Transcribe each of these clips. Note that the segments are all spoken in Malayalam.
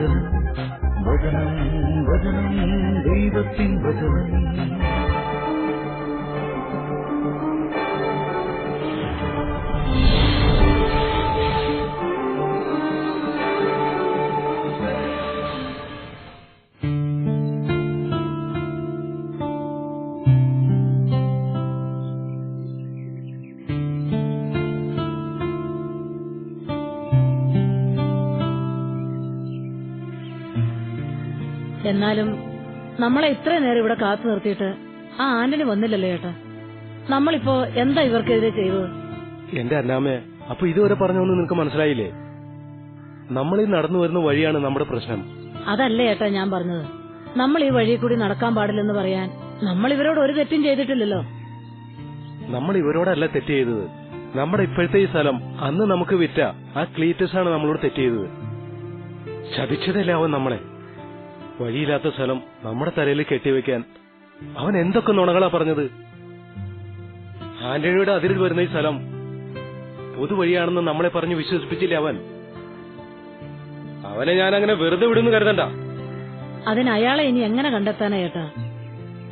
ദൈവത്തിൻ വചനം വചനം വചനം ദൈവത്തിൻ എന്നാലും നമ്മളെ ഇത്ര നേരം ഇവിടെ കാത്തു നിർത്തിയിട്ട് ആ ആന്റണി വന്നില്ലല്ലോ ഏട്ടാ. നമ്മളിപ്പോ എന്താ ഇവർക്കെതിരെ ചെയ്തത്? എന്റെ അന്നാമേ അപ്പൊ ഇതുവരെ പറഞ്ഞൊന്നും നിനക്ക് മനസ്സിലായില്ലേ? നമ്മൾ ഈ നടന്നു വരുന്ന വഴിയാണ് നമ്മുടെ പ്രശ്നം. അതല്ലേ ഏട്ടാ ഞാൻ പറഞ്ഞത്. നമ്മൾ ഈ വഴി കൂടി നടക്കാൻ പാടില്ലെന്ന് പറയാൻ നമ്മൾ ഇവരോട് ഒരു തെറ്റും ചെയ്തിട്ടില്ലല്ലോ. നമ്മൾ ഇവരോടല്ല തെറ്റ് ചെയ്തത്. നമ്മുടെ ഇപ്പോഴത്തെ ഈ സ്ഥലം അന്ന് നമുക്ക് വിറ്റ ആ ക്ലീറ്റസ് ആണ് നമ്മളോട് തെറ്റ് ചെയ്തത്. ചതിച്ചതല്ലേ അവൻ നമ്മളെ. വഴിയില്ലാത്ത സ്ഥലം നമ്മുടെ തലയിൽ കെട്ടിവെക്കാൻ അവൻ എന്തൊക്കെ നുണകളാ പറഞ്ഞത്? ആന്റണിയുടെ അതിരിൽ വരുന്ന ഈ സ്ഥലം പൊതുവഴിയാണെന്ന് നമ്മളെ പറഞ്ഞ് വിശ്വസിപ്പിച്ചില്ലേ അവൻ? അവനെ ഞാൻ അങ്ങനെ വെറുതെ വിടുന്നു കരുതണ്ട. അതിന് അയാളെ ഇനി എങ്ങനെ കണ്ടെത്താനാ ഏട്ടാ?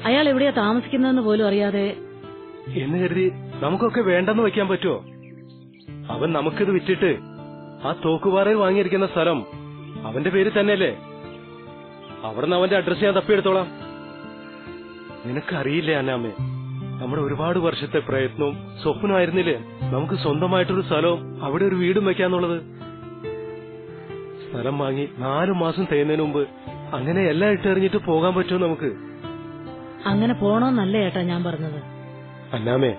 അയാൾ എവിടെയാ താമസിക്കുന്നതെന്ന് പോലും അറിയാതെ എന്ന് കരുതി നമുക്കൊക്കെ വേണ്ടെന്ന് വെക്കാൻ പറ്റുമോ? അവൻ നമുക്കിത് വിറ്റിട്ട് ആ തോക്കുപാറയിൽ വാങ്ങിയിരിക്കുന്ന സ്ഥലം അവന്റെ പേര് തന്നെയല്ലേ? അവിടുന്ന് അവന്റെ അഡ്രസ് ഞാൻ തപ്പിയെടുത്തോളാം. നിനക്കറിയില്ലേ അന്നാമ്മേ നമ്മുടെ ഒരുപാട് വർഷത്തെ പ്രയത്നവും സ്വപ്നമായിരുന്നില്ലേ നമുക്ക് സ്വന്തമായിട്ടൊരു സ്ഥലവും അവിടെ ഒരു വീടും വെക്കാന്നുള്ളത്. സ്ഥലം വാങ്ങി നാലു മാസം തേയുന്നതിന് മുമ്പ് അങ്ങനെ എല്ലാം ഇട്ടെറിഞ്ഞിട്ട് പോകാൻ പറ്റുമോ നമുക്ക്? അങ്ങനെ പോണോന്നല്ല ഏട്ടാ ഞാൻ പറഞ്ഞത്. അന്നാമേ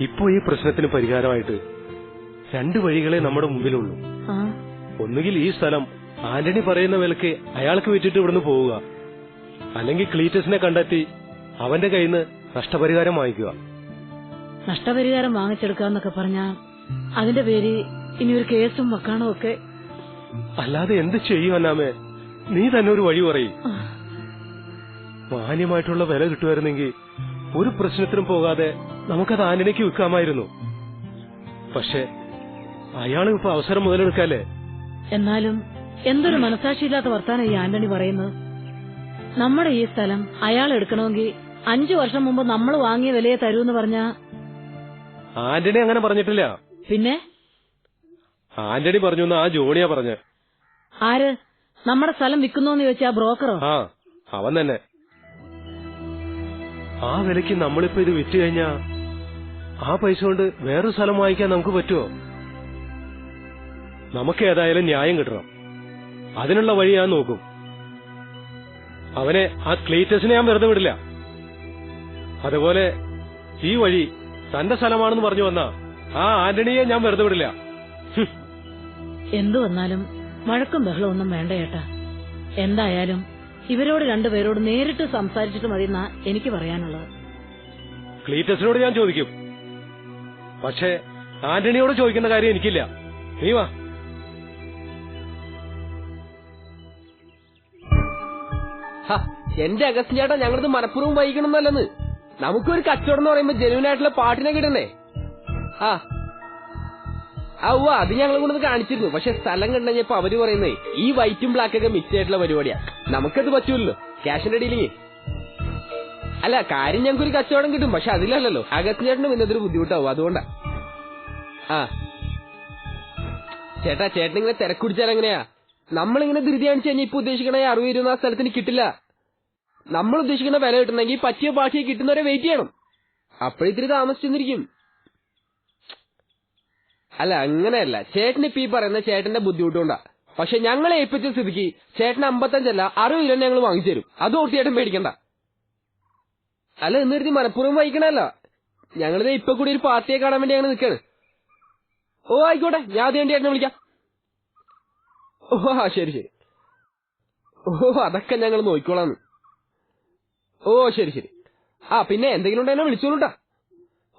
ഇപ്പോ ഈ പ്രശ്നത്തിന് പരിഹാരമായിട്ട് രണ്ട് വഴികളെ നമ്മുടെ മുമ്പിലുള്ളൂ. ഒന്നുകിൽ ഈ സ്ഥലം ആന്റണി പറയുന്ന വിലക്ക് അയാൾക്ക് വിറ്റിട്ട് ഇവിടുന്ന് പോവുക. അല്ലെങ്കിൽ ക്ലീറ്റസിനെ കണ്ടെത്തി അവന്റെ കയ്യിൽ നിന്ന് നഷ്ടപരിഹാരം വാങ്ങിക്കുക. നഷ്ടപരിഹാരം വാങ്ങിച്ചെടുക്കാന്നൊക്കെ പറഞ്ഞാ അതിന്റെ പേര് ഇനി ഒരു കേസും വക്കാണോ ഒക്കെ? അല്ലാതെ എന്ത് ചെയ്യും അന്നാമേ? നീ തന്നെ ഒരു വഴി പറയും. മാന്യമായിട്ടുള്ള വില കിട്ടുമായിരുന്നെങ്കിൽ ഒരു പ്രശ്നത്തിനും പോകാതെ നമുക്കത് ആന്റണിക്ക് വിൽക്കാമായിരുന്നു. പക്ഷെ അയാൾ ഇപ്പൊ അവസരം മുതലെടുക്കാല്ലേ? എന്നാലും എന്തൊരു മനസാക്ഷിയില്ലാത്ത വർത്താനം ഈ ആന്റണി പറയുന്നത്? നമ്മുടെ ഈ സ്ഥലം അയാൾ എടുക്കണമെങ്കിൽ അഞ്ചു വർഷം മുമ്പ് നമ്മൾ വാങ്ങിയ വിലയെ തരൂന്ന് പറഞ്ഞ ആന്റണി അങ്ങനെ പറഞ്ഞിട്ടില്ല. പിന്നെ? ആന്റണി പറഞ്ഞു ആ ജോണിയാ പറഞ്ഞ. ആര്? നമ്മുടെ സ്ഥലം വിൽക്കുന്നോന്ന് ചോദിച്ചാ ബ്രോക്കറോ? ആ അവൻ തന്നെ. ആ വിലക്ക് നമ്മളിപ്പോ ഇത് വിറ്റ് കഴിഞ്ഞാ ആ പൈസ കൊണ്ട് വേറൊരു സ്ഥലം വാങ്ങിക്കാൻ നമുക്ക് പറ്റുമോ നമുക്ക് ഏതായാലും ന്യായം കിട്ടണം. അതിനുള്ള വഴി ഞാൻ നോക്കും. അവനെ ആ ക്ലീറ്റസിനെ ഞാൻ വെറുതെ വിടില്ല. അതുപോലെ ഈ വഴി തന്റെ സ്ഥലമാണെന്ന് പറഞ്ഞു വന്ന ആ ആന്റണിയെ ഞാൻ വെറുതെ വിടില്ല. എന്തു വന്നാലും വഴക്കും ബഹളവും ഒന്നും വേണ്ട ഏട്ടാ. എന്തായാലും ഇവരോട് രണ്ടുപേരോട് നേരിട്ട് സംസാരിച്ചിട്ട് മതി എനിക്ക് പറയാനുള്ളത്. ക്ലീറ്റസിനോട് ഞാൻ ചോദിക്കും. പക്ഷേ ആന്റണിയോട് ചോദിക്കുന്ന കാര്യം എനിക്കില്ല. നീ വാ. എന്റെ അഗസ്റ്റ് ചേട്ടാ ഞങ്ങളിത് മനഃപൂർവം വൈകണമെന്നല്ലെന്ന്. നമുക്കൊരു കച്ചവടം എന്ന് പറയുമ്പോ ജനുവിനായിട്ടുള്ള പാട്ടിനെ കിട്ടണ്ടേ ആ ആ അത് ഞങ്ങൾ കൊണ്ടത് കാണിച്ചിരുന്നു. പക്ഷെ സ്ഥലം കണ്ടുകഴിഞ്ഞപ്പോ അവർ പറയുന്നേ ഈ വൈറ്റും ബ്ലാക്ക് ഒക്കെ മിക്സ് ആയിട്ടുള്ള പരിപാടിയാ. നമുക്കത് പറ്റൂല്ലോ ക്യാഷിന്റെ ഡീലിങ്. അല്ല കാര്യം ഞങ്ങൾക്ക് ഒരു കച്ചവടം കിട്ടും. പക്ഷെ അതിലല്ലല്ലോ. അഗസ്റ്റിൻ ചേട്ടന് പിന്നെ അതൊരു ബുദ്ധിമുട്ടാവും. അതുകൊണ്ടാ. ആ. ചേട്ടാ ചേട്ടൻ ഇങ്ങനെ തിരക്കുടിച്ചാൽ എങ്ങനെയാ? നമ്മളിങ്ങനെ ധൃതി കാണിച്ചു കഴിഞ്ഞാൽ ഇപ്പൊ ഉദ്ദേശിക്കണ അറുപത് ഇരുപത് ആ സ്ഥലത്തിന് കിട്ടില്ല. നമ്മൾ ഉദ്ദേശിക്കുന്ന വില കിട്ടണമെങ്കിൽ പറ്റിയ ഭാഷയെ കിട്ടുന്നവരെ വെയിറ്റ് ചെയ്യണം. അപ്പോഴിത്തിരി താമസിച്ചെന്നിരിക്കും. അല്ല അങ്ങനെയല്ല. ചേട്ടൻ ഇപ്പൊ ഈ പറയുന്ന ചേട്ടന്റെ ബുദ്ധിമുട്ടുകൊണ്ടാ. പക്ഷെ ഞങ്ങളെ ഏൽപ്പിച്ച സ്ഥിതിക്ക് ചേട്ടൻ അമ്പത്തഞ്ചല്ല അറുപത് കിലോ ഞങ്ങൾ വാങ്ങിച്ചു തരും. അത് ഓർത്ത് ചേട്ടൻ പേടിക്കണ്ട. അല്ല കരുതി മനഃപൂർവം വഹിക്കണല്ല ഞങ്ങളിത് ഇപ്പൊ കൂടി ഒരു പാർട്ടിയെ കാണാൻ വേണ്ടി ഞങ്ങൾ നിൽക്കാണ് ഓ ആയിക്കോട്ടെ. ഞാൻ അത് വേണ്ടി ചേട്ടനെ വിളിക്കാം. ഓ ആ ശരി ശരി. ഓ അതൊക്കെ ഞങ്ങൾ നോക്കിക്കോളാന്ന് ഓ ശരി ശരി. ആ പിന്നെ എന്തെങ്കിലും ഉണ്ടെന്നെ വിളിച്ചോളൂട്ടാ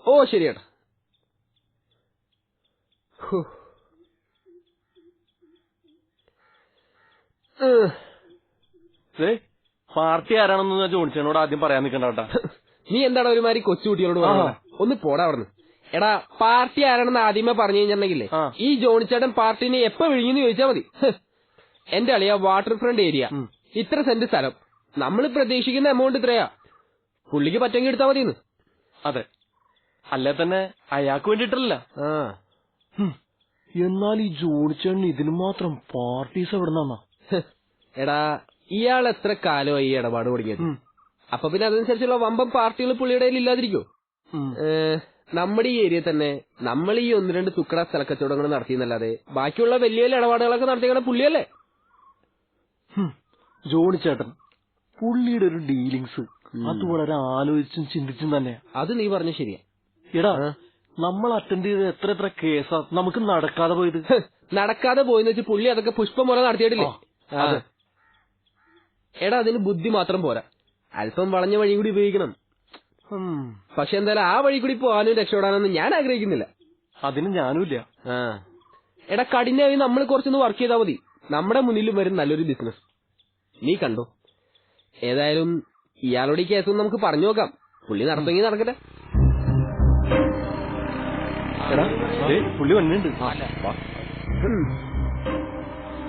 ഓ ശരി ഏട്ടാ. പാർട്ടി ആരാണെന്ന് ഞാൻ ജോണിച്ചനോട് ആദ്യം പറയാൻ നിൽക്കണ്ട നീ എന്താണ് ഒരുമാതിരി കൊച്ചുകുട്ടികളോട് ഒന്ന് പോടാ അവിടുന്ന്. എടാ പാർട്ടി ആരാണെന്ന് ആദ്യമേ പറഞ്ഞു കഴിഞ്ഞിട്ടുണ്ടെങ്കിലേ ഈ ജോണിച്ചേട്ടൻ പാർട്ടിനെ എപ്പോ വിഴിഞ്ഞെന്ന് ചോദിച്ചാ മതി. എന്റെ അളിയ വാട്ടർ ഫ്രണ്ട് ഏരിയ ഇത്ര സെന്റ് സ്ഥലം. നമ്മൾ പ്രതീക്ഷിക്കുന്ന എമൗണ്ട് ഇത്രയാ. പുള്ളിക്ക് പറ്റെങ്കിൽ എടുത്താ മതി അതെ. അല്ലെ തന്നെ അയാൾക്ക് വേണ്ടിട്ടല്ല ആ. എന്നാൽ ഈ ജോണിച്ചേട്ടൻ ഇതിന് മാത്രം പാർട്ടീസ് എവിടെ നിന്നാ എടാ ഇയാൾ എത്ര കാലമായി ഈ ഇടപാട് തുടങ്ങിയത്? അപ്പൊ പിന്നെ അതനുസരിച്ചുള്ള വമ്പം പാർട്ടികൾ പുള്ളിയുടെ കയ്യിൽ ഇല്ലാതിരിക്കോ നമ്മുടെ ഈ ഏരിയ തന്നെ നമ്മൾ ഈ ഒന്ന് രണ്ട് തുക്കട സ്ഥലക്കച്ചവടങ്ങൾ നടത്തിയെന്നല്ലാതെ ബാക്കിയുള്ള വലിയ വലിയ ഇടപാടുകളൊക്കെ നടത്തിയാണ് പുള്ളിയല്ലേ? ജോണി ചേട്ടൻ പുള്ളിയുടെ ഒരു ഡീലിങ്സ്. അത് വളരെ ആലോചിച്ചും ചിന്തിച്ചും തന്നെ അത് നീ പറഞ്ഞ ശരിയാ. എടാ നമ്മൾ അറ്റൻഡ് ചെയ്ത എത്ര എത്ര കേസാ? നമുക്ക് നടക്കാതെ പോയത്? നടക്കാതെ പോയെന്ന് വെച്ച് പുള്ളി അതൊക്കെ പുഷ്പം പോലെ നടത്തിയിട്ടില്ലേ. എടാ അതിന് ബുദ്ധി മാത്രം പോരാ. അല്പം വളഞ്ഞ വഴി കൂടി ഉപയോഗിക്കണം. പക്ഷെ എന്തായാലും ആ വഴി കൂടി പോകാനും രക്ഷപ്പെടാനൊന്നും ഞാൻ ആഗ്രഹിക്കുന്നില്ല. അതിന് ഞാനുമില്ല. എടാ കഠിനായി നമ്മൾ കുറച്ചൊന്ന് വർക്ക് ചെയ്താൽ മതി. നമ്മുടെ മുന്നിലും വരും നല്ലൊരു ബിസിനസ് നീ കണ്ടോ? ഏതായാലും ഇയാളോട് ഈ കേസൊന്നും നമുക്ക് പറഞ്ഞു നോക്കാം. പുള്ളി നടത്തെങ്കിൽ നടക്കട്ടെ. പുള്ളി വന്നിട്ടുണ്ട്. ആ.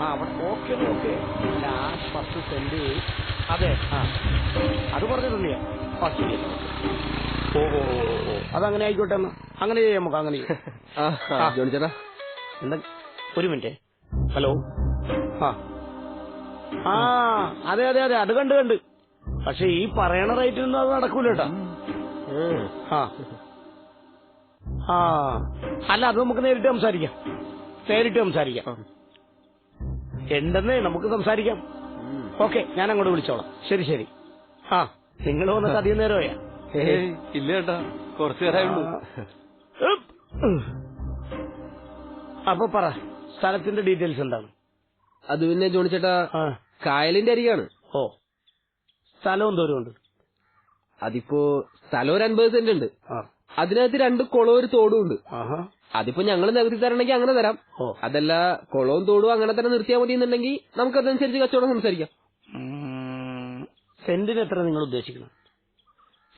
അവിടെ ഓക്കെ ഓക്കെ. ലാസ്റ്റ് പത്ത് സെന്റ് അതെ. ആ. അത് പറഞ്ഞു തന്നെയാ ഓ അതങ്ങനെ ആയിക്കോട്ടെ എന്നാ. അങ്ങനെ ചെയ്യാം നമുക്ക് അങ്ങനെ ജോണി ചേട്ടാ എന്താ? ഒരു മിനിറ്റ്. ഹലോ. ആ. ആ അതെ അതെ അതെ. അത് കണ്ട് കണ്ട്. പക്ഷെ ഈ പറയണ റേറ്റിനൊന്നും അത് നടക്കൂല കേട്ടാ. ആ. അല്ല അത് നമുക്ക് നേരിട്ട് സംസാരിക്കാം. നേരിട്ട് സംസാരിക്കാം. എന്തെന്നേ നമുക്ക് സംസാരിക്കാം. ഓക്കെ ഞാൻ അങ്ങോട്ട് വിളിച്ചോളാം. ശരി ശരി. ആ. നിങ്ങൾ വന്നിട്ട് അധികം നേരമായാ ഏയ്, ഇല്ല ചേട്ടാ കുറച്ചു നേരമായുള്ളൂ ഉപ്പ്. അപ്പൊ പറ സ്ഥലത്തിന്റെ ഡീറ്റെയിൽസ് എന്താണ്? അത് പിന്നെ ജോണി ചേട്ടാ കായലിന്റെ അരികാണ്. ഓ. സ്ഥലവും എന്തോരം ഉണ്ട്? അതിപ്പോ സ്ഥലം ഒരു അൻപത് സെന്റ് ഉണ്ട്. ആ. അതിനകത്ത് രണ്ട് കുളവും ഒരു തോടും ഉണ്ട്. ആഹാ. അതിപ്പോ ഞങ്ങൾ നികത്തി തരണമെങ്കിൽ അങ്ങനെ തരാം. ഓ. അതല്ല കുളവും തോടും അങ്ങനെ തന്നെ നിർത്തിയാൽ മതി എന്നുണ്ടെങ്കിൽ നമുക്ക് അതനുസരിച്ച് കച്ചവടം സംസാരിക്കാം. സെന്റിന് എത്ര നിങ്ങൾ ഉദ്ദേശിക്കുന്നത്?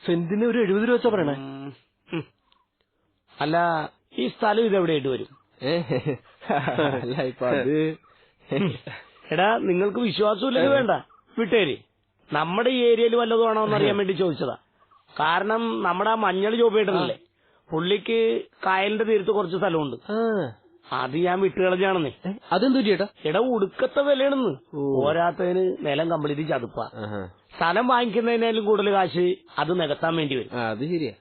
സെന്റിന് ഒരു എഴുപത് രൂപ വെച്ചാ പറയണേ. അല്ല ഈ സ്ഥലം ഇത് എവിടെയായിട്ട് വരും? ഏ? അല്ല ഇപ്പൊ അത് എടാ നിങ്ങൾക്ക് വിശ്വാസമില്ലത് വേണ്ട. വിട്ടേര്. നമ്മുടെ ഈ ഏരിയയിൽ വല്ലതും ആണോ എന്ന് അറിയാൻ വേണ്ടി ചോദിച്ചതാ. കാരണം നമ്മുടെ ആ മഞ്ഞൾ ജോബേട്ടനല്ലേ പുള്ളിക്ക് കായലിന്റെ തീരത്ത് കുറച്ച് സ്ഥലമുണ്ട്. അത് ഞാൻ വിട്ടുകളഞ്ഞാണെന്നേ അതെന്തു ചേട്ടാ? എടാ ഉടുക്കത്തെ വിലയാണെന്ന്. പോരാത്തതിന് നിലം കംപ്ലീറ്റ് ചതുപ്പ. സ്ഥലം വാങ്ങിക്കുന്നതിനേലും കൂടുതൽ കാശ് അത് നികത്താൻ വേണ്ടി വരും. അത് ശരിയാ.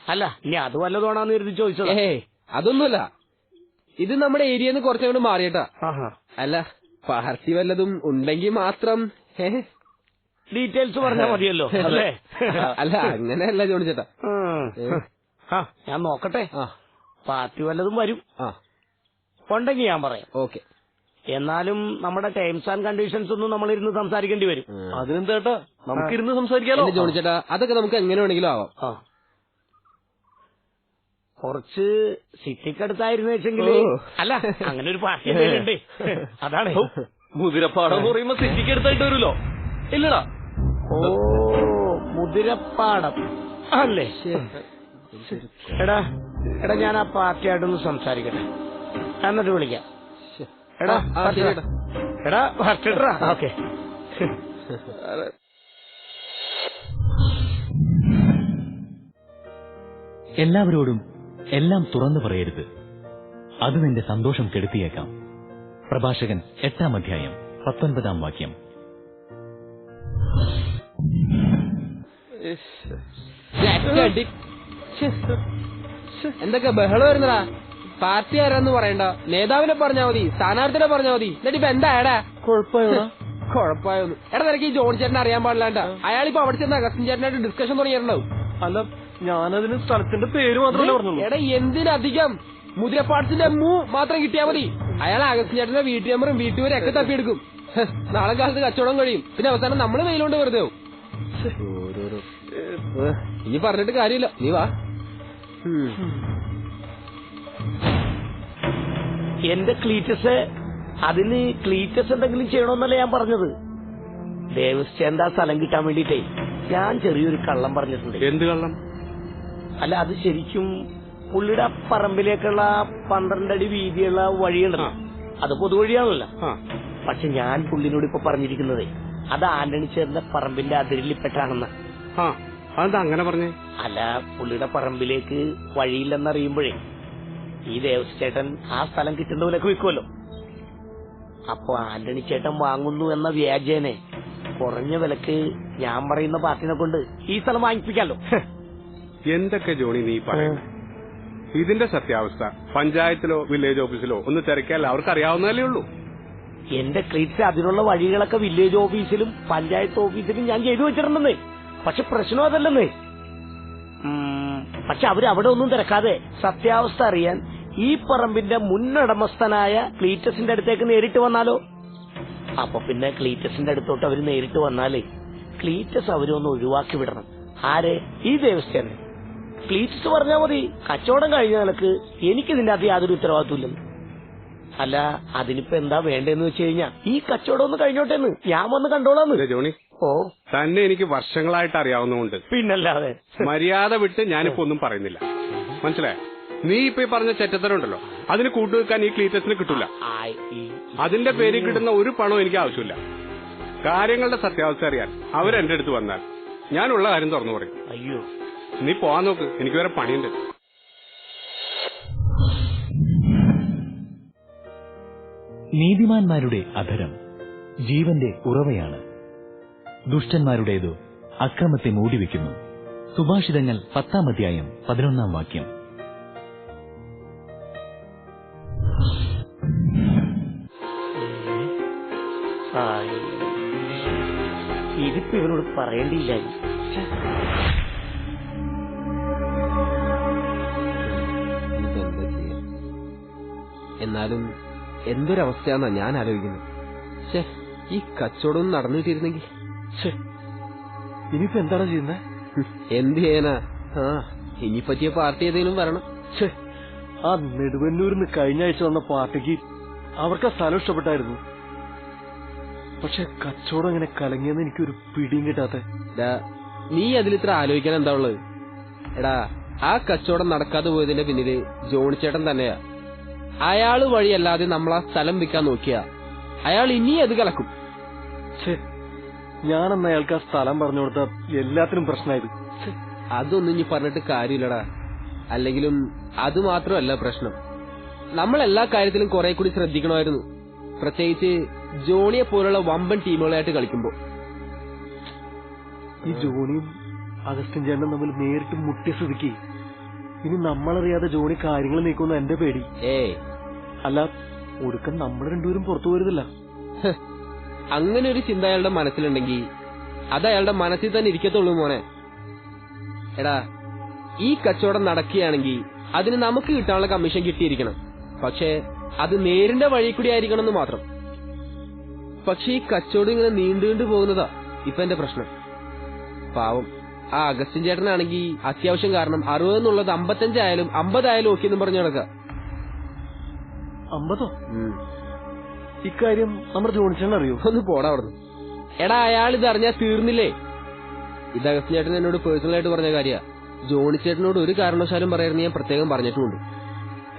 അല്ല ഇനി അത് വല്ലതോണാന്ന് കരുതി ചോദിച്ചത്. ഏ അതൊന്നുമല്ല. ഇത് നമ്മുടെ ഏരിയന്ന് കുറച്ചങ്ങോട്ട് മാറിയട്ടാ അല്ല പാർട്ടി വല്ലതും ഉണ്ടെങ്കിൽ മാത്രം ഡീറ്റെയിൽസ് പറഞ്ഞാൽ മതിയല്ലോ അല്ലേ? അല്ല അങ്ങനെയല്ല ജോണി ചേട്ടാ ആ ഞാൻ നോക്കട്ടെ. ആ. പാർട്ടി വല്ലതും വരും. ആ. ഉണ്ടെങ്കിൽ ഞാൻ പറയാം. ഓക്കെ. എന്നാലും നമ്മുടെ ടേംസ് ആൻഡ് കണ്ടീഷൻസ് ഒന്നും നമ്മൾ ഇരുന്ന് സംസാരിക്കേണ്ടി വരും. അതിനെന്താ ചേട്ടാ നമുക്കിരുന്ന് സംസാരിക്കാലോ? എന്റെ ജോണി ചേട്ടാ അതൊക്കെ നമുക്ക് എങ്ങനെ വേണമെങ്കിലും ആവാം. ആ. കുറച്ച് സിറ്റിക്കടുത്തായിരുന്നു വെച്ചെങ്കിൽ. അല്ല അങ്ങനെ ഒരു പാർട്ടി അതാണ് മുതിരപ്പാടം എന്ന് പറയുമ്പോ സിറ്റിക്ക് അടുത്തായിട്ട് വരുമല്ലോ. ഇല്ലടാ. ഓ മുതിരപ്പാടം. അല്ലേ? എടാ എടാ ഞാൻ ആ പാർട്ടിയായിട്ടൊന്ന് സംസാരിക്കട്ടെ. എന്നിട്ട് വിളിക്കാം. എടാ. എടാ ഫസ്റ്റ് ഓക്കെ. എല്ലാവരോടും എല്ലാം തുറന്നു പറയരുത്. അത് നിന്റെ സന്തോഷം കെടുത്തിയേക്കാം. പ്രഭാഷകൻ എട്ടാം അധ്യായം പത്തൊൻപതാം വാക്യം. എന്തൊക്കെ ബഹളം വരുന്നടാ പാർട്ടി ആരാന്ന് പറയണ്ട. നേതാവിനെ പറഞ്ഞാ മതി സ്ഥാനാർത്ഥിനെ പറഞ്ഞാ മതി. എന്നിട്ട് ഇപ്പൊ എന്താ എടാ കുഴപ്പമായോടാ കുഴപ്പമായൊന്നും. എടാ നിനക്ക് ഈ ജോൺ ചേട്ടനെ അറിയാൻ പാടില്ലാണ്ട. അയാളിപ്പോ അവിടെ ചെന്ന അഗസ്റ്റിൻ ചേട്ടനായിട്ട് ഡിസ്കഷൻ തുടങ്ങിയിട്ടുണ്ടാവും. അല്ല ഞാനതിന് സ്ഥലത്തിന്റെ പേര് മാത്രം പറഞ്ഞുള്ളൂ. എടാ എന്തിനധികം? മുതിരപ്പാടത്തിന്റെ മൂ മാത്രം കിട്ടിയാ മതി. അയാൾ അഗസ്റ്റിൻ ചേട്ടന്റെ വീട്ടു നമ്പറും വീട്ടുപേരും ഒക്കെ തപ്പിയെടുക്കും. നാളെ കാലത്ത് കച്ചവടം കഴിയും. പിന്നെ അവസാനം നമ്മൾ വെയിലുകൊണ്ട് വെറുതെ ഇനി പറഞ്ഞിട്ട് കാര്യമില്ല. നീ വാ. എന്റെ ക്ലീറ്റസ് അതിന് ക്ലീറ്റസ് എന്തെങ്കിലും ചെയ്യണമെന്നല്ല ഞാൻ പറഞ്ഞത്. ദേവസ്ചേന്റെ ആ സ്ഥലം കിട്ടാൻ വേണ്ടിട്ടേ ഞാൻ ചെറിയൊരു കള്ളം പറഞ്ഞിട്ടുണ്ട്. എന്ത് കള്ളം? അല്ല അത് ശരിക്കും പുള്ളിയുടെ പറമ്പിലേക്കുള്ള പന്ത്രണ്ട് അടി വീതിയുള്ള വഴിയുണ്ടല്ലോ. അത് പൊതുവഴിയാണല്ലോ. പക്ഷെ ഞാൻ പുള്ളിനോട് ഇപ്പൊ പറഞ്ഞിരിക്കുന്നത് അത് ആന്റണി ചേർന്ന പറമ്പിന്റെ അതിരിലിപ്പെട്ടാണെന്ന്. അതെന്താ അങ്ങനെ പറഞ്ഞേ? അല്ല പുള്ളിയുടെ പറമ്പിലേക്ക് വഴിയില്ലെന്നറിയുമ്പോഴേ ഈ ദേവസ്വചേട്ടൻ ആ സ്ഥലം കിട്ടുന്ന വിലക്ക് വിൽക്കുമല്ലോ. അപ്പൊ ആന്റണി ചേട്ടൻ വാങ്ങുന്നു എന്ന വ്യാജേനെ കുറഞ്ഞ വിലക്ക് ഞാൻ പറയുന്ന പാർട്ടിനെ കൊണ്ട് ഈ സ്ഥലം വാങ്ങിപ്പിക്കാലോ. എന്തൊക്കെ ജോണി നീ പറയുന്നത് ഇതിന്റെ സത്യാവസ്ഥ പഞ്ചായത്തിലോ വില്ലേജ് ഓഫീസിലോ ഒന്ന് തിരക്കിയാൽ അവർക്ക് അറിയാവുന്നതല്ലേ ഉള്ളൂ. എന്റെ ക്ലീറ്റ്സ് അതിനുള്ള വഴികളൊക്കെ വില്ലേജ് ഓഫീസിലും പഞ്ചായത്ത് ഓഫീസിലും ഞാൻ ചെയ്തു വെച്ചിട്ടുണ്ടെന്നേ. പക്ഷെ പ്രശ്നം അതല്ലെന്നേ. പക്ഷെ അവരവിടെ ഒന്നും തിരക്കാതെ സത്യാവസ്ഥ അറിയാൻ ഈ പറമ്പിന്റെ മുന്നുടമസ്ഥനായ ക്ലീറ്റസിന്റെ അടുത്തേക്ക് നേരിട്ട് വന്നാലോ? അപ്പൊ പിന്നെ ക്ലീറ്റസിന്റെ അടുത്തോട്ട് അവർ നേരിട്ട് വന്നാലേ ക്ലീറ്റസ് അവരൊന്ന് ഒഴിവാക്കി വിടണം. ആരെ? ഈ ദേവസ്ഥനെ ക്ലീറ്റസ് പറഞ്ഞാൽ മതി കച്ചവടം കഴിഞ്ഞ നിലയ്ക്ക് എനിക്കിതിന്റെ അത് യാതൊരു ഉത്തരവാദിത്വമില്ലെന്ന് അല്ല അതിനിപ്പോ എന്താ വേണ്ടെന്ന് വെച്ച് കഴിഞ്ഞാ ഈ കച്ചവടം ഒന്ന് കഴിഞ്ഞോട്ടെന്ന്. ഞാൻ വന്ന് കണ്ടോളാന്ന്. ജോണി. ഓ. തന്നെ എനിക്ക് വർഷങ്ങളായിട്ട് അറിയാവുന്നതുകൊണ്ട്. പിന്നല്ലാതെ. മര്യാദ വിട്ട് ഞാനിപ്പോ ഒന്നും പറയുന്നില്ല. മനസ്സിലായോ? നീ ഇപ്പൊ ഈ പറഞ്ഞ ചെറ്റത്തരം ഉണ്ടല്ലോ അതിന് കൂട്ടുവെക്കാൻ ഈ ക്ലീറ്റസിന് കിട്ടില്ല അതിന്റെ പേരിൽ കിട്ടുന്ന ഒരു പണവും എനിക്ക് ആവശ്യമില്ല. കാര്യങ്ങളുടെ സത്യാവസ്ഥ അറിയാൻ അവരെന്റെ അടുത്ത് വന്നാൽ ഞാനുള്ള കാര്യം തുറന്നു പറയും. അയ്യോ. നീ പോവാൻ നോക്ക്. എനിക്ക് വേറെ പണിയുണ്ട്. നീതിമാന്മാരുടെ അധരം ജീവന്റെ ഉറവയാണ്. ദുഷ്ടന്മാരുടേതോ അക്രമത്തെ മൂടിവെക്കുന്നു. സുഭാഷിതങ്ങൾ പത്താം അധ്യായം പതിനൊന്നാം വാക്യം. ഇതിപ്പോ ഇവനോട് പറയേണ്ടിയില്ല? എന്നാലും എന്തൊരവസ്ഥയാന്നാ ഞാൻ ആലോചിക്കുന്നത്? ഈ കച്ചവടം നടന്നിട്ടിരുന്നെങ്കിൽ ഇനിയിപ്പോ എന്താണ് ചെയ്യുന്നത് എന്ത് ചെയ്യാനാ? ആ ഇനി പറ്റിയ പാർട്ടി ഏതെങ്കിലും വരണം. ആ നെടുവന്നൂരിന്ന് കഴിഞ്ഞ ആഴ്ച വന്ന പാർട്ടിക്ക് അവർക്ക് സ്ഥലം ഇഷ്ടപ്പെട്ടായിരുന്നു. പക്ഷെ കച്ചവടം അങ്ങനെ കലങ്ങിയെന്ന് എനിക്ക് ഒരു പിടിയും കിട്ടാത്ത. നീ അതിൽ ഇത്ര ആലോചിക്കാൻ എന്താ ഉള്ളത്? എടാ ആ കച്ചവടം നടക്കാതെ പോയതിന്റെ പിന്നിൽ ജോണിച്ചേട്ടൻ തന്നെയാ. അയാൾ വഴിയല്ലാതെ നമ്മൾ ആ സ്ഥലം വിൽക്കാൻ നോക്കിയ. അയാൾ ഇനി അത് കലക്കും. ഞാൻ ഞാനന്ന് അയാൾക്ക് ആ സ്ഥലം പറഞ്ഞു കൊടുത്ത എല്ലാത്തിനും പ്രശ്നമായത് അതൊന്നും ഇനി പറഞ്ഞിട്ട് കാര്യമില്ലടാ. അല്ലെങ്കിലും അത് മാത്രമല്ല പ്രശ്നം. നമ്മൾ എല്ലാ കാര്യത്തിലും കുറെ കൂടി ശ്രദ്ധിക്കണമായിരുന്നു. പ്രത്യേകിച്ച് ജോണിയെ പോലുള്ള വമ്പൻ ടീമുകളായിട്ട് കളിക്കുമ്പോ. ഈ ജോണിയും അഗസ്റ്റിൻ ചേട്ടനും തമ്മിൽ നേരിട്ട് മുട്ടിയ സ്ഥിതിക്ക് ഇനി നമ്മളറിയാതെ ജോണി കാര്യങ്ങൾ നീക്കുന്ന എന്റെ പേടി. ഏ. അല്ല ഒടുക്കം നമ്മൾ രണ്ടുപേരും പുറത്തു പോരുന്നില്ല അങ്ങനെ ഒരു ചിന്ത അയാളുടെ മനസ്സിലുണ്ടെങ്കിൽ അത് അയാളുടെ മനസ്സിൽ തന്നെ ഇരിക്കത്തുള്ളൂ മോനെ. എടാ ഈ കച്ചവടം നടക്കുകയാണെങ്കിൽ അതിന് നമുക്ക് കിട്ടാനുള്ള കമ്മീഷൻ കിട്ടിയിരിക്കണം. പക്ഷേ അത് നേരിന്റെ വഴി കൂടി ആയിരിക്കണം എന്ന് മാത്രം. പക്ഷെ ഈ കച്ചവടം ഇങ്ങനെ നീണ്ടു നീണ്ടു പോകുന്നതാ ഇപ്പൊ എന്റെ പ്രശ്നം. പാവം. ആ അഗസ്റ്റിൻ ചേട്ടനാണെങ്കിൽ അത്യാവശ്യം കാരണം അറുപത് എന്നുള്ളത് അമ്പത്തഞ്ചായാലും അമ്പതായാലും ഓക്കെ എന്നും പറഞ്ഞു നടക്കുക അമ്പതോ? ഇക്കാര്യം നമ്മുടെ ജോണിച്ചേട്ടൻ അറിയോ? ഒന്ന് പോടാ അവിടുന്ന്. എടാ അയാൾ ഇത് അറിഞ്ഞാൽ തീർന്നില്ലേ? ഇത് അഗസ്റ്റിൻ ചേട്ടൻ എന്നോട് പേഴ്സണൽ ആയിട്ട് പറഞ്ഞ കാര്യ. ജോണി ചേട്ടനോട് ഒരു കാരണവശാലും പറയായിരുന്നു ഞാൻ പ്രത്യേകം പറഞ്ഞിട്ടുമുണ്ട്.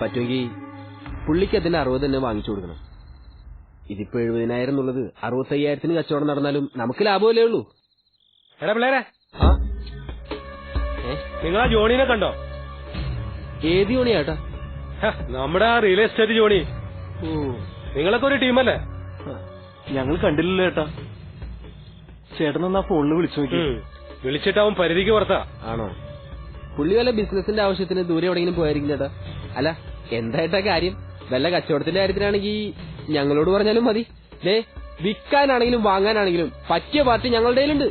പറ്റുമെങ്കിൽ പുള്ളിക്ക് അതിന്റെ അറുപത് തന്നെ വാങ്ങിച്ചു കൊടുക്കണം. ഇതിപ്പോ എഴുപതിനായിരം എന്നുള്ളത് അറുപത്തയ്യായിരത്തിന് കച്ചവടം നടന്നാലും നമുക്ക് ലാഭമല്ലേ ഉള്ളൂ. എടാ പിള്ളേരെ. ആ. നിങ്ങൾ ആ ജോണിനെ കണ്ടോ? ഏത് ജോണിയാട്ടാ നമ്മുടെ ആ റിയൽ എസ്റ്റേറ്റ് ജോണി. നിങ്ങളൊക്കെ ഒരു ടീമല്ലേ? ഞങ്ങൾ കണ്ടില്ലല്ലോ ഏട്ടാ. ചേട്ടനൊന്ന് ആ ഫോണിൽ വിളിച്ചു നോക്കി. വിളിച്ചിട്ട് അവൻ പരിധിക്ക് പുറത്താ. ആണോ? പുള്ളി വല്ല ബിസിനസിന്റെ ആവശ്യത്തിന് ദൂരെ എവിടെയെങ്കിലും പോയായിരിക്കും ചേട്ടാ അല്ല എന്തായിട്ടാ കാര്യം? വല്ല കച്ചവടത്തിന്റെ കാര്യത്തിനാണെങ്കിൽ ഞങ്ങളോട് പറഞ്ഞാലും മതി. ദേ വിൽക്കാനാണെങ്കിലും വാങ്ങാനാണെങ്കിലും പറ്റിയ പാർട്ടി ഞങ്ങളുടെ കയ്യിലുണ്ട്.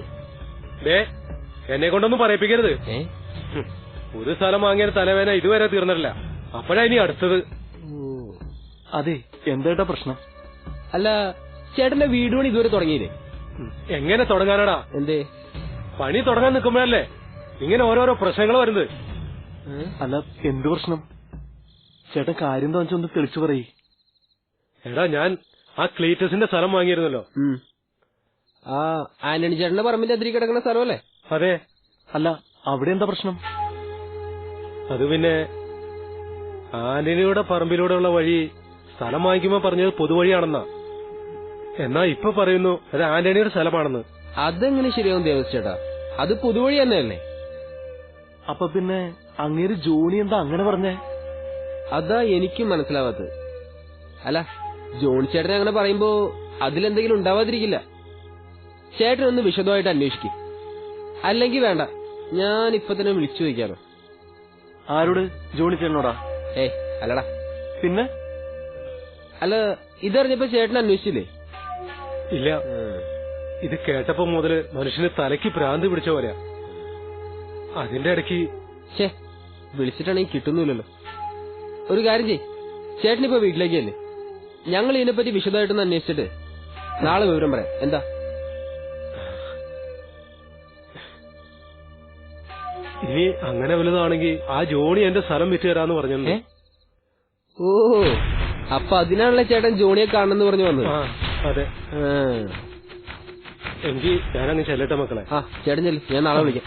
ദേ എന്നെ കൊണ്ടൊന്നും പറയിപ്പിക്കരുത്. ഒരു സ്ഥലം വാങ്ങിയ തലവേന ഇതുവരെ തീർന്നിട്ടില്ല. അപ്പോഴാ ഇനി അടുത്തത്. അതെ എന്താ പ്രശ്നം? അല്ല ചേട്ടന്റെ വീട് പണി ഇതുവരെ തുടങ്ങിയില്ലേ? എങ്ങനെ തുടങ്ങാനാടാ? എന്തേ? പണി തുടങ്ങാൻ നിൽക്കുമ്പോഴല്ലേ ഇങ്ങനെ ഓരോരോ പ്രശ്നങ്ങൾ വരുന്നത്. അല്ല എന്ത് പ്രശ്നം? ചേട്ടൻ കാര്യം ഒന്ന് തെളിച്ചു പറയ്. എടാ ഞാൻ ആ ക്ലീറ്റസിന്റെ സ്ഥലം വാങ്ങിയിരുന്നല്ലോ. ആ ആന്റണി ചേട്ടന്റെ പറമ്പിന്റെ അതിരി കിടക്കുന്ന സ്ഥലമല്ലേ? അതെ. അല്ല അവിടെ എന്താ പ്രശ്നം? അത് പിന്നെ ആന്റണിയുടെ പറമ്പിലൂടെയുള്ള വഴി സ്ഥലം വാങ്ങിക്കുമ്പോ പറഞ്ഞത് പൊതുവഴിയാണെന്നാ. എന്നാ ഇപ്പൊ പറയുന്നു അത് ആന്റണിയുടെ സ്ഥലമാണെന്ന്. അതെങ്ങനെ ശരിയാവും ദേവസ് ചേട്ടാ? അത് പൊതുവഴി തന്നെയല്ലേ? അപ്പൊ പിന്നെ അങ്ങേര് ജോണി എന്താ അങ്ങനെ പറഞ്ഞേ? അതാ എനിക്കും മനസ്സിലാവാത്തത്. അല്ല ജോൺ ചേട്ടനെ അങ്ങനെ പറയുമ്പോ അതിലെന്തെങ്കിലും ഉണ്ടാവാതിരിക്കില്ല. ചേട്ടൻ ഒന്ന് വിശദമായിട്ട് അന്വേഷിക്കും. അല്ലെങ്കിൽ വേണ്ട ഞാൻ ഇപ്പൊ തന്നെ വിളിച്ചു ചോദിക്കാലോ ആരോട്? ജോണി ചേട്ടനോടാ ഏ അല്ലടാ. പിന്നെ? അല്ല ഇതറിഞ്ഞപ്പോ ചേട്ടൻ അന്വേഷിച്ചില്ലേ? ഇല്ല. ഇത് കേട്ടപ്പോ മുതൽ മനുഷ്യന് തലയ്ക്ക് ഭ്രാന്ത് പിടിച്ച പോലെയാ. അതിന്റെ ഇടയ്ക്ക് ഛേ വിളിച്ചിട്ടാണെങ്കിൽ കിട്ടുന്നില്ലല്ലോ ഒരു കാര്യം ചെയ് ചേട്ടനിപ്പോ വീട്ടിലേക്കല്ലേ? ഞങ്ങൾ ഇതിനെപ്പറ്റി വിശദമായിട്ടൊന്ന് അന്വേഷിച്ചിട്ട് നാളെ വിവരം പറയാം. എന്താ? ഇനി അങ്ങനെ വലുതാണെങ്കിൽ ആ ജോണി എന്റെ സ്ഥലം വിറ്റ് തരാന്ന് പറഞ്ഞു ഓ അപ്പൊ അതിനാണല്ലേ ചേട്ടൻ ജോണിയെ കാണണമെന്ന് പറഞ്ഞു വന്നത്? അതെ. എനിക്ക് ഞാനങ്ങ് ചെല്ലട്ടെ മക്കളെ. ആ ചേട്ടൻ ചെല്ലു. ഞാൻ നാളെ വിളിക്കാം.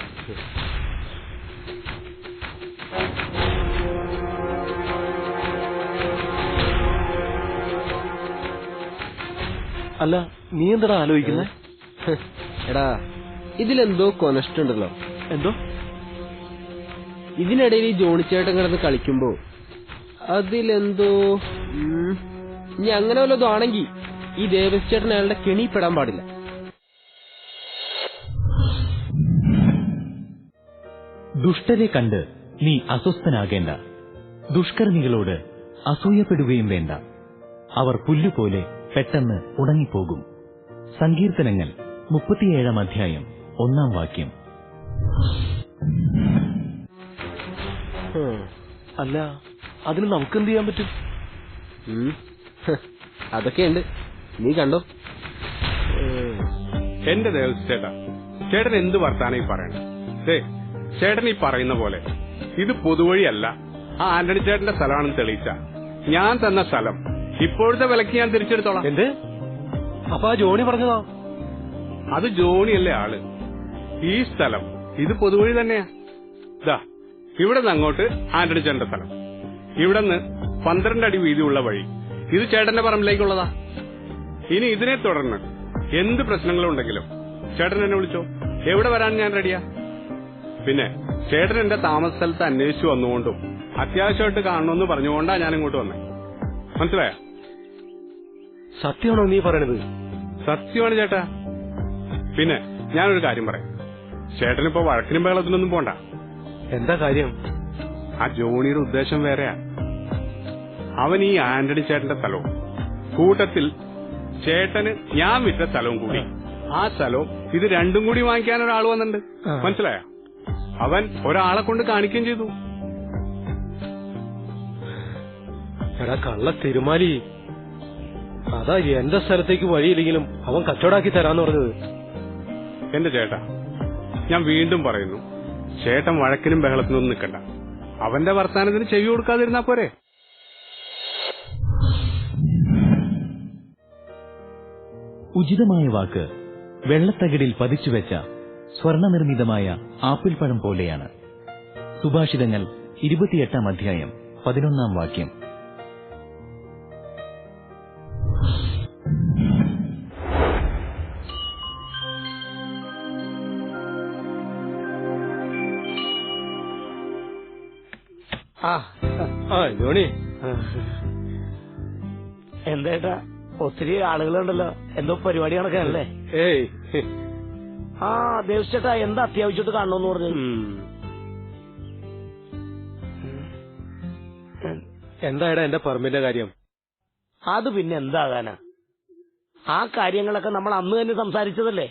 അല്ല നീ എന്താ ആലോചിക്കുന്നേ? എടാ ഇതിലെന്തോ കൊനഷ്ടുണ്ടല്ലോ എന്തോ? ഇതിനിടയിൽ ഈ ജോണിച്ചേട്ടൻ കിടന്ന് കളിക്കുമ്പോ അതിലെന്തോ ഇനി അങ്ങനെ വല്ലതും ആണെങ്കിൽ ഈ ദേവസ്ചേട്ടൻ അയാളുടെ കെണിപ്പെടാൻ പാടില്ല. ദുഷ്ടരെ കണ്ട് നീ അസ്വസ്ഥനാകേണ്ട. ദുഷ്കർമ്മികളോട് അസൂയപ്പെടുകയും വേണ്ട. അവർ പുല്ലുപോലെ പെട്ടെന്ന് ഉടങ്ങിപ്പോകും സങ്കീർത്തനങ്ങൾ മുപ്പത്തിയേഴാം അധ്യായം ഒന്നാം വാക്യം. അല്ല അതിന് നമുക്ക് എന്ത് ചെയ്യാൻ പറ്റും? അതൊക്കെയുണ്ട്. നീ കണ്ടോ? എന്റെ ദേവസ് ചേട്ടാ ചേട്ടൻ എന്ത് വർത്താനം ഈ പറയണേ? ദേ ചേട്ടൻ ഈ പറയുന്ന പോലെ ഇത് പൊതുവഴിയല്ല. ആ ആന്റണി ചേട്ടന്റെ സ്ഥലമാണെന്ന് തെളിയിച്ച. ഞാൻ തന്ന സ്ഥലം ഇപ്പോഴത്തെ വിലക്ക് ഞാൻ തിരിച്ചെടുത്തോളാം. എന്ത്? അപ്പൊ ആ ജോണി പറഞ്ഞതോ? അത് ജോണിയല്ലേ ആൾ. ഈ സ്ഥലം ഇത് പൊതുവഴി തന്നെയാ. ഇതാ ഇവിടെ നിന്ന് അങ്ങോട്ട് ആന്റണി ചേട്ടന്റെ സ്ഥലം. ഇവിടെ നിന്ന് പന്ത്രണ്ട് അടി വീതിയുള്ള വഴി. ഇത് ചേട്ടന്റെ പറമ്പിലേക്കുള്ളതാ. ഇനി ഇതിനെ തുടർന്ന് എന്ത് പ്രശ്നങ്ങളുണ്ടെങ്കിലും ചേട്ടൻ എന്നെ വിളിച്ചോ. എവിടെ വരാൻ ഞാൻ റെഡിയാ? പിന്നെ ചേട്ടൻ എന്റെ താമസ സ്ഥലത്ത് അന്വേഷിച്ചു വന്നുകൊണ്ടും അത്യാവശ്യമായിട്ട് കാണണമെന്ന് പറഞ്ഞുകൊണ്ടാ ഞാൻ ഇങ്ങോട്ട് വന്നേ. മനസ്സിലായോ? സത്യമാണോ നീ പറയണത്? സത്യമാണ് ചേട്ടാ. പിന്നെ ഞാനൊരു കാര്യം പറയാം. ചേട്ടനിപ്പോ വഴക്കിനും ബഹളത്തിനൊന്നും പോണ്ട. എന്താ കാര്യം? ആ ജോണിയുടെ ഉദ്ദേശം വേറെയാ. അവൻ ഈ ആന്റണി ചേട്ടന്റെ സ്ഥലവും കൂട്ടത്തിൽ ചേട്ടന് ഞാൻ വിറ്റ സ്ഥലവും കൂടി ആ സ്ഥലവും ഇത് രണ്ടും കൂടി വാങ്ങിക്കാൻ ഒരാൾ വന്നിട്ടുണ്ട്. മനസ്സിലായ? അവൻ ഒരാളെ കൊണ്ട് കാണിക്കുകയും ചെയ്തു. എടാ കള്ള തിരുമാലി. അതാ എന്റെ സ്ഥലത്തേക്ക് വഴിയില്ലെങ്കിലും അവൻ കച്ചവടാക്കി തരാന്ന് പറഞ്ഞത്. എന്റെ ചേട്ടാ ഞാൻ വീണ്ടും പറയുന്നു ചേട്ടൻ വഴക്കിനും ബഹളത്തിനൊന്നും നിൽക്കണ്ട. അവന്റെ വർത്താനത്തിന് ചെവി കൊടുക്കാതിരുന്നാ പോരെ? ഉചിതമായ വാക്ക് വെള്ളത്തകിടിൽ പതിച്ചുവെച്ച സ്വർണനിർമ്മിതമായ ആപ്പിൾ പഴം പോലെയാണ്. സുഭാഷിതങ്ങൾ ഇരുപത്തിയെട്ടാം അധ്യായം പതിനൊന്നാം വാക്യം. ജോണി എന്തേട്ടാ ഒത്തിരി ആളുകളുണ്ടല്ലോ. എന്തോ പരിപാടി നടക്കാനല്ലേ? ഏയ്. ആ ദേവിച്ചേട്ടാ എന്താ അത്യാവശ്യമായിട്ട് കാണണമെന്ന് പറഞ്ഞു. എന്തായടാ എന്റെ പെർമിന്റെ കാര്യം? അത് പിന്നെ എന്താകാനാ? ആ കാര്യങ്ങളൊക്കെ നമ്മൾ അന്ന് തന്നെ സംസാരിച്ചതല്ലേ?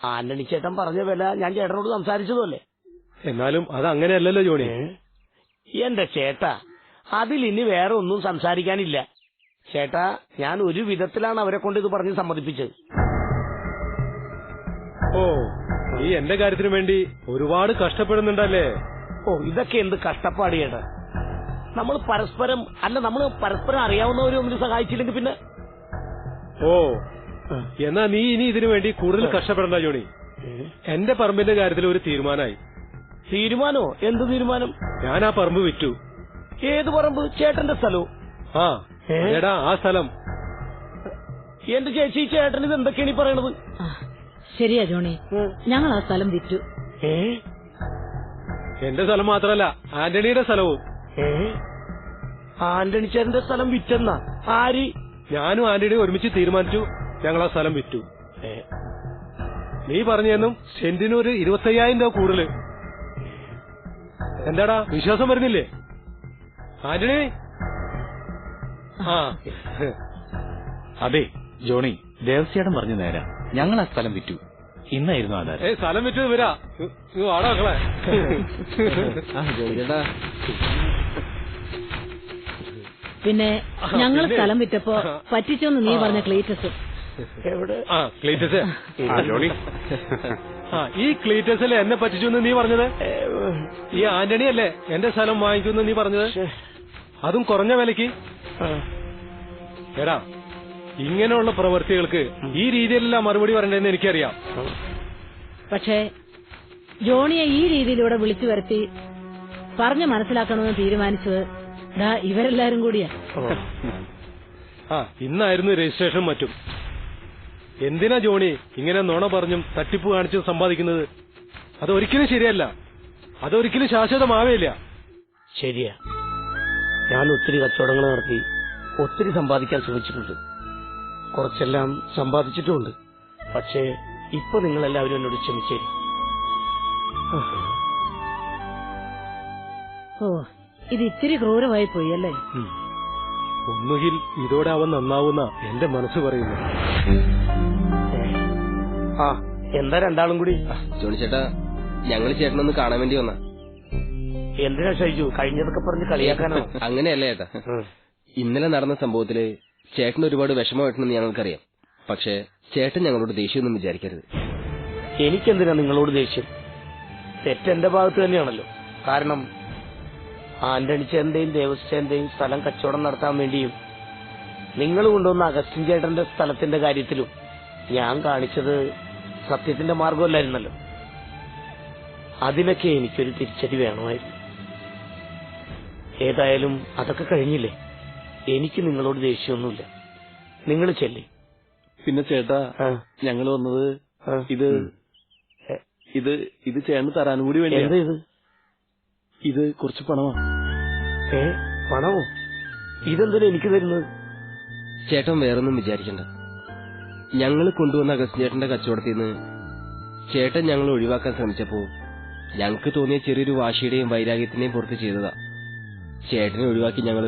ആന്റണി ചേട്ടൻ പറഞ്ഞ വില ഞാൻ ചേട്ടനോട് സംസാരിച്ചതല്ലേ? എന്നാലും അത് അങ്ങനെയല്ലല്ലോ ജോണി. എന്റെ ചേട്ടാ ഇനി വേറെ ഒന്നും സംസാരിക്കാനില്ല. ചേട്ടാ ഞാൻ ഒരു വിധത്തിലാണ് അവരെ കൊണ്ട് ഇത് പറഞ്ഞ് സമ്മതിപ്പിച്ചത്. ഓ നീ എന്റെ കാര്യത്തിന് വേണ്ടി ഒരുപാട് കഷ്ടപ്പെടുന്നുണ്ടല്ലേ? ഓ ഇതൊക്കെ എന്ത് കഷ്ടപ്പാട് ചേട്ടാ. നമ്മൾ പരസ്പരം അല്ല നമ്മൾ പരസ്പരം അറിയാവുന്നവരും ഒന്നും സഹായിച്ചില്ലെങ്കിൽ പിന്നെ ഓ എന്നാ നീ ഇനി ഇതിനു വേണ്ടി കൂടുതൽ കഷ്ടപ്പെടണ്ട ജോണി. എന്റെ പറമ്പിന്റെ കാര്യത്തിൽ ഒരു തീരുമാനമായി. തീരുമാനോ? എന്ത് തീരുമാനം? ഞാൻ ആ പറമ്പ് വിറ്റു. ഏത് പറമ്പ്? ചേട്ടന്റെ സ്ഥലവും ആ ഏ? എടാ ആ സ്ഥലം. എന്റെ ചേച്ചി ചേട്ടൻ ഇത് എന്തൊക്കെയാണ് ഈ പറയണത്? ആ, ശരിയാ ജോണി. ഞങ്ങൾ ആ സ്ഥലം വിറ്റു. ഏ? എന്റെ സ്ഥലം മാത്രല്ല ആന്റണിയുടെ സ്ഥലവും. ഏ? ആന്റണി ചേട്ടന്റെ സ്ഥലം വിറ്റെന്ന? ആര്? ഞാനും ആന്റണിയും ഒരുമിച്ച് തീരുമാനിച്ചു ഞങ്ങൾ ആ സ്ഥലം വിറ്റു. ഏ, നീ പറഞ്ഞെന്നും സെന്റിന് ഒരു ഇരുപത്തയ്യായിരം രൂപ കൂടുതൽ. എന്താടാ? വിശ്വാസം വരുന്നില്ലേ? ആന്റണി? ആ. അതെ ജോണി. ദേവസ്യാടം പറഞ്ഞു നേരാ. ഞങ്ങൾ ആ സ്ഥലം വിറ്റു. ഇന്നായിരുന്നു ആധാരം. ഏ സ്ഥലം വിറ്റത് വരാ. നീ വാടാ മക്കളെ. ആ ജോണി പിന്നെ ഞങ്ങൾ? സ്ഥലം വിറ്റപ്പോ പറ്റിച്ചോന്ന് നീ പറഞ്ഞ ക്ലീറ്റസും. എവിടെ? ആ ക്ലീറ്റസ്. ആ ജോണി. ആ ഈ ക്ലീറ്റസിൽ എന്നെ പറ്റിച്ചു എന്ന് നീ പറഞ്ഞത്? ഈ ആന്റണി അല്ലേ എന്റെ സ്ഥലം വാങ്ങിക്കുന്നു നീ പറഞ്ഞത്? അതും കുറഞ്ഞ വിലക്ക് എടാ ഇങ്ങനെയുള്ള പ്രവൃത്തികൾക്ക് ഈ രീതിയിലല്ല മറുപടി പറയണ്ടെന്ന് എനിക്കറിയാം. പക്ഷേ ജോണിയെ ഈ രീതിയിലൂടെ വിളിച്ചു വരുത്തി പറഞ്ഞു മനസ്സിലാക്കണമെന്ന് തീരുമാനിച്ചത് ദാ ഇവരെല്ലാരും കൂടിയാ. ആ ഇന്നായിരുന്നു രജിസ്ട്രേഷൻ മറ്റും. എന്തിനാ ജോണി ഇങ്ങനെ നുണ പറഞ്ഞും തട്ടിപ്പ് കാണിച്ചും സമ്പാദിക്കുന്നത്? അതൊരിക്കലും ശരിയല്ല. അതൊരിക്കലും ശാശ്വതമാവേയില്ല. ശരിയാ. ഞാൻ ഒത്തിരി കച്ചവടങ്ങൾ നടത്തി ഒത്തിരി സമ്പാദിക്കാൻ ശ്രമിച്ചിട്ടുണ്ട്. കുറച്ചെല്ലാം സമ്പാദിച്ചിട്ടുമുണ്ട്. പക്ഷേ ഇപ്പൊ നിങ്ങളെല്ലാവരും എന്നോട് ക്ഷമിച്ചേ. ഓ ഇത് ഇത്തിരി ക്രൂരമായി പോയി അല്ലേ. ഒന്നുകിൽ ഇതോടെ അവൻ നന്നാവുന്ന എന്റെ മനസ്സ് പറയുന്നു. ആ എന്താ രണ്ടാളും കൂടി? ജോണി ചേട്ടാ ഞങ്ങൾ ചേട്ടനൊന്ന് കാണാൻ വേണ്ടി വന്ന. എന്തിനാ ഷൈജു കഴിഞ്ഞതൊക്കെ പറഞ്ഞ് കളിയാക്കാനോ അങ്ങനെയല്ല ചേട്ടാ ഇന്നലെ നടന്ന സംഭവത്തിൽ ചേട്ടൻ ഒരുപാട് വിഷമമായിട്ടുണ്ടെന്ന് ഞങ്ങൾക്കറിയാം. പക്ഷേ ചേട്ടൻ ഞങ്ങളോട് ദേഷ്യമൊന്നും വിചാരിക്കരുത്. എനിക്കെന്തിനാ നിങ്ങളോട് ദേഷ്യം? തെറ്റെന്റെ ഭാഗത്ത് തന്നെയാണല്ലോ. കാരണം ആന്റണിച്ചേന്റെയും ദേവസ്വന്റെയും സ്ഥലം കച്ചവടം നടത്താൻ വേണ്ടിയും നിങ്ങൾ കൊണ്ടുവന്ന അഗസ്റ്റിൻ ചേട്ടന്റെ സ്ഥലത്തിന്റെ കാര്യത്തിലും ഞാൻ കാണിച്ചത് സത്യത്തിന്റെ മാർഗമല്ലായിരുന്നല്ലോ അതിനൊക്കെ എനിക്കൊരു തിരിച്ചടി വേണമായിരുന്നു ഏതായാലും അതൊക്കെ കഴിഞ്ഞില്ലേ? എനിക്ക് നിങ്ങളോട് ദേഷ്യമൊന്നുമില്ല. നിങ്ങൾ ചെല്ലേ. പിന്നെ ചേട്ടാ ഞങ്ങൾ വന്നത് ഇത് ഇത് ഇത് ചേട്ടന് തരാനും കൂടി എന്താ വേണ്ടി ഇത്? ഇത് കുറച്ച് പണമാണ് ഏ? പണമോ? ഇതെന്തിനാ എനിക്ക് തരുന്നത്? ചേട്ടൻ വേറൊന്നും വിചാരിക്കണ്ട. ഞങ്ങൾ കൊണ്ടുവന്ന അഗസ്റ്റ് ചേട്ടന്റെ കച്ചവടത്തിൽ നിന്ന് ചേട്ടൻ ഞങ്ങൾ ഒഴിവാക്കാൻ ശ്രമിച്ചപ്പോ ഞങ്ങൾക്ക് തോന്നിയ ചെറിയൊരു വാശിയുടെയും വൈരാഗ്യത്തിന്റെയും പുറത്ത് ചെയ്തതാ. ചേട്ടനെ ഒഴിവാക്കി ഞങ്ങൾ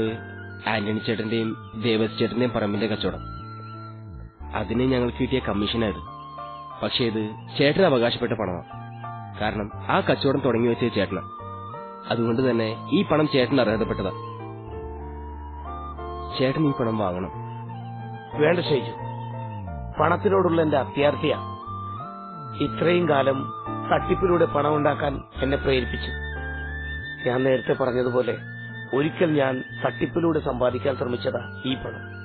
ആന്റണി ചേട്ടന്റെയും ദേവസ് ചേട്ടന്റെയും പറമ്പിന്റെ കച്ചവടം. അതിന് ഞങ്ങൾക്ക് കിട്ടിയ കമ്മീഷനായത് പക്ഷേ ഇത് ചേട്ടന് അവകാശപ്പെട്ട പണമാണ് കാരണം ആ കച്ചവടം തുടങ്ങി വെച്ചത് ചേട്ടന. അതുകൊണ്ട് തന്നെ ഈ പണം ചേട്ടന് അർഹതപ്പെട്ടതാ. ചേട്ടൻ ഈ പണം വാങ്ങണം. വേണ്ട ഷൈജു പണത്തിനോടുള്ള എന്റെ അത്യാർത്ഥിയാണ് ഇത്രയും കാലം തട്ടിപ്പിലൂടെ പണം ഉണ്ടാക്കാൻ എന്നെ പ്രേരിപ്പിച്ചു. ഞാൻ നേരത്തെ പറഞ്ഞതുപോലെ ഒരിക്കൽ ഞാൻ തട്ടിപ്പിലൂടെ സമ്പാദിക്കാൻ ശ്രമിച്ചതാ ഈ പണം.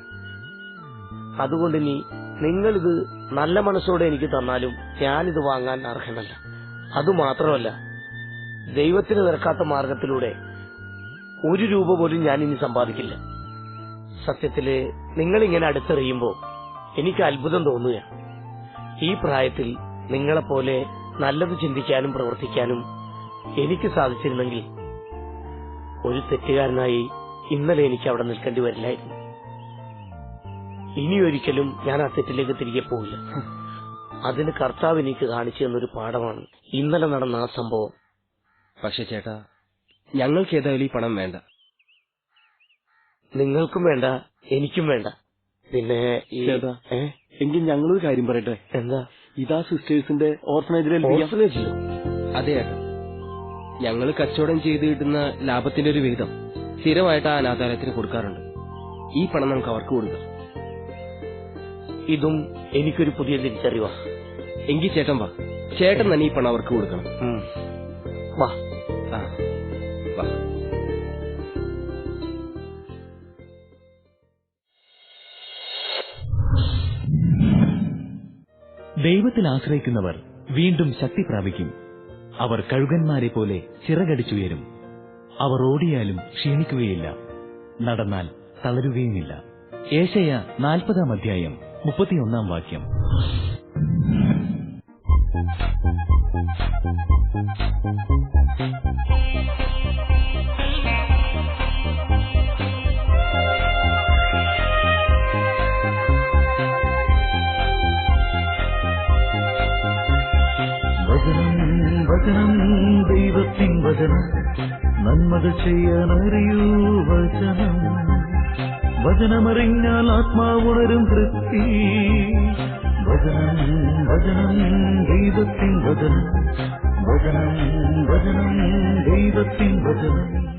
അതുകൊണ്ട് ഇനി നിങ്ങളിത് നല്ല മനസ്സോടെ എനിക്ക് തന്നാലും ഞാനിത് വാങ്ങാൻ അർഹനല്ല. അതുമാത്രമല്ല ദൈവത്തിന് നിരക്കാത്ത മാർഗത്തിലൂടെ ഒരു രൂപ പോലും ഞാൻ ഇനി സമ്പാദിക്കില്ല. സത്യത്തിൽ നിങ്ങളിങ്ങനെ അടുത്തെറിയുമ്പോ എനിക്ക് അത്ഭുതം തോന്നുക ഈ പ്രായത്തിൽ നിങ്ങളെപ്പോലെ നല്ലത് ചിന്തിക്കാനും പ്രവർത്തിക്കാനും എനിക്ക് സാധിച്ചിരുന്നെങ്കിൽ ഒരു തെറ്റുകാരനായി ഇന്നലെ എനിക്ക് അവിടെ നിൽക്കേണ്ടി വരില്ലായിരുന്നു. ഇനിയൊരിക്കലും ഞാൻ ആ തെറ്റിലേക്ക് തിരികെ പോകില്ല അതിന് കർത്താവ് എനിക്ക് കാണിച്ചു തന്നൊരു പാഠമാണ്. ഇന്നലെ നടന്ന ആ സംഭവം. പക്ഷെ ചേട്ടാ ഞങ്ങൾക്ക് ഏതായാലും ഈ പണം വേണ്ട. നിങ്ങൾക്കും വേണ്ട എനിക്കും വേണ്ട. പിന്നെ? എങ്കിൽ ഞങ്ങളൊരു കാര്യം പറയട്ടെ? എന്താ? ഇതാ സിസ്റ്റേഴ്സിന്റെ ഓർഫനേജിൽ ഏൽപ്പിക്കാം. ഓർഫനേജിലോ? അതെ ഏട്ടാ ഞങ്ങൾ കച്ചവടം ചെയ്ത് കിട്ടുന്ന ലാഭത്തിന്റെ ഒരു വിഹിതം സ്ഥിരമായിട്ട് ആ അനാഥാലയത്തിന് കൊടുക്കാറുണ്ട്. ഈ പണം നമുക്ക് അവർക്ക് കൊടുക്കാം. ഇതും എനിക്കൊരു പുതിയ തിരിച്ചറിവാ. എങ്കിൽ ചേട്ടൻ വാ. ചേട്ടൻ തന്നെ ഈ പണം അവർക്ക് കൊടുക്കണം. വാ. ആ വാ. ദൈവത്തിൽ ആശ്രയിക്കുന്നവർ വീണ്ടും ശക്തി പ്രാപിക്കും. അവർ കഴുകന്മാരെ പോലെ ചിറകടിച്ചുയരും. അവർ ഓടിയാലും ക്ഷീണിക്കുകയില്ല. നടന്നാൽ തളരുകയുമില്ല. ഏശയ നാൽപ്പതാം അധ്യായം മുപ്പത്തിയൊന്നാം വാക്യം. വചനം വചനം ദൈവത്തിൻ വചനം നന്മകൾ ചെയ്യാനറിയൂ വചനം. വചനമറിഞ്ഞാൽ ആത്മാവുണരും തൃപ്തി. വചനം വചനം ദൈവത്തിൻ വചനം. വചനം വചനം ദൈവത്തിൻ വചനം.